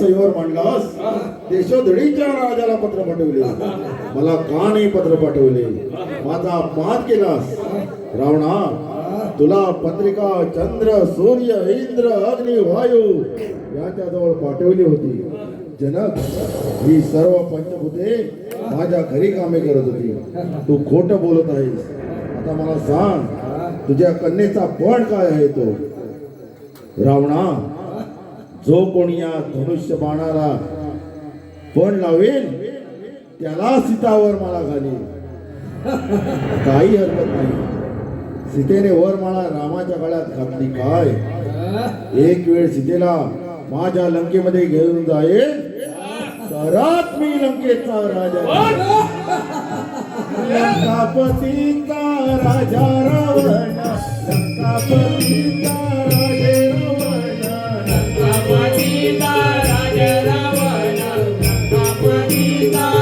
सहीवर मांडलास. देशोधडीच्या राजाला पत्र पाठवले. मला का नाही पत्र पाठवले? माझा अपमान केलास. रावणा तुला पत्रिका चंद्र सूर्य इंद्र अग्नी वायू याच्या जवळ पाठवली होती. जनक ही सर्व पंचभूते माझ्या घरी कामे करत होती. तू खोट बोलत आहेस. आता मला सांग तुझ्या कन्येचा पण काय आहे तो? रावणा जो कोणी या धनुष्य बाणाला पण लावेल त्याला सीतावर मला घालील. काही हरकत नाही. सीतेने वरमाळा रामाच्या गळ्यात घातली काय? एक वेळ सीतेला माझ्या लंकेमध्ये घेऊन जाईल. तरच मी लंकेचा राजा. राजा रावण Happy birthday.